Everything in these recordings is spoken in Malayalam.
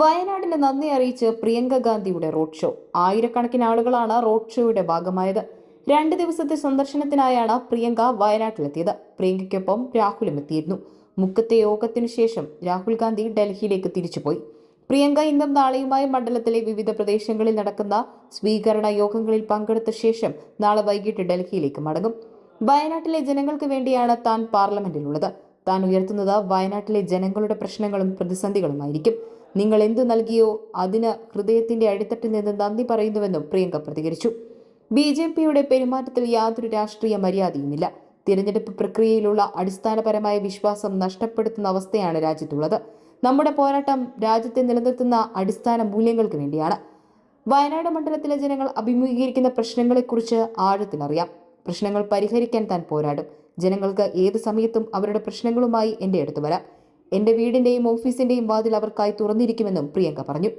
വയനാടിന് നന്ദി അറിയിച്ച് പ്രിയങ്ക ഗാന്ധിയുടെ റോഡ് ഷോ. ആയിരക്കണക്കിന് ആളുകളാണ് റോഡ് ഷോയുടെ ഭാഗമായത്. രണ്ട് ദിവസത്തെ സന്ദർശനത്തിനായാണ് പ്രിയങ്ക വയനാട്ടിലെത്തിയത്. പ്രിയങ്കയ്ക്കൊപ്പം രാഹുലും എത്തിയിരുന്നു. മുക്കത്തെ യോഗത്തിനു ശേഷം രാഹുൽ ഗാന്ധി ഡൽഹിയിലേക്ക് തിരിച്ചുപോയി. പ്രിയങ്ക ഇന്നും നാളെയുമായി മണ്ഡലത്തിലെ വിവിധ പ്രദേശങ്ങളിൽ നടക്കുന്ന സ്വീകരണ യോഗങ്ങളിൽ പങ്കെടുത്ത ശേഷം നാളെ വൈകിട്ട് ഡൽഹിയിലേക്ക് മടങ്ങും. വയനാട്ടിലെ ജനങ്ങൾക്ക് വേണ്ടിയാണ് താൻ പാർലമെന്റിലുള്ളത്. താൻ ഉയർത്തുന്നത് വയനാട്ടിലെ ജനങ്ങളുടെ പ്രശ്നങ്ങളും പ്രതിസന്ധികളുമായിരിക്കും. നിങ്ങൾ എന്തു നൽകിയോ അതിന് ഹൃദയത്തിന്റെ അടിത്തട്ടിൽ നിന്ന് നന്ദി പറയുന്നുവെന്നും പ്രിയങ്ക പ്രതികരിച്ചു. ബി ജെ പിയുടെ പെരുമാറ്റത്തിൽ യാതൊരു രാഷ്ട്രീയ മര്യാദയുമില്ല. തിരഞ്ഞെടുപ്പ് പ്രക്രിയയിലുള്ള അടിസ്ഥാനപരമായ വിശ്വാസം നഷ്ടപ്പെടുത്തുന്ന അവസ്ഥയാണ് രാജ്യത്തുള്ളത്. നമ്മുടെ പോരാട്ടം രാജ്യത്തെ നിലനിർത്തുന്ന അടിസ്ഥാന മൂല്യങ്ങൾക്ക് വേണ്ടിയാണ്. വയനാട് മണ്ഡലത്തിലെ ജനങ്ങൾ അഭിമുഖീകരിക്കുന്ന പ്രശ്നങ്ങളെക്കുറിച്ച് ആഴത്തിലറിയാം. പ്രശ്നങ്ങൾ പരിഹരിക്കാൻ താൻ പോരാടും. ജനങ്ങൾക്ക് ഏത് സമയത്തും അവരുടെ പ്രശ്നങ്ങളുമായി എന്റെ അടുത്ത് വരാം. എന്റെ വീടിന്റെയും ഓഫീസിന്റെയും വാതിൽ അവർക്കായി തുറന്നിരിക്കുമെന്നും പ്രിയങ്ക പറഞ്ഞു.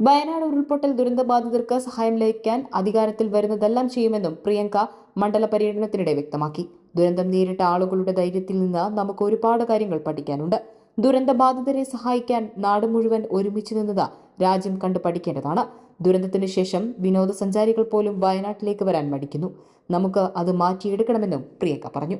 വയനാട് ഉരുൾപൊട്ടൽ ദുരന്തബാധിതർക്ക് സഹായം ലഭിക്കാൻ അധികാരത്തിൽ വരുന്നതെല്ലാം ചെയ്യുമെന്നും പ്രിയങ്ക മണ്ഡല പര്യടനത്തിനിടെ വ്യക്തമാക്കി. ദുരന്തം നേരിട്ട ആളുകളുടെ ധൈര്യത്തിൽ നിന്ന് നമുക്ക് ഒരുപാട് കാര്യങ്ങൾ പഠിക്കാനുണ്ട്. ദുരന്തബാധിതരെ സഹായിക്കാൻ നാട് മുഴുവൻ ഒരുമിച്ച് നിന്നത് രാജ്യം കണ്ടു പഠിക്കേണ്ടതാണ്. ദുരന്തത്തിന് ശേഷം വിനോദസഞ്ചാരികൾ പോലും വയനാട്ടിലേക്ക് വരാൻ മടിക്കുന്നു. നമുക്ക് അത് മാറ്റിയെടുക്കണമെന്നും പ്രിയങ്ക പറഞ്ഞു.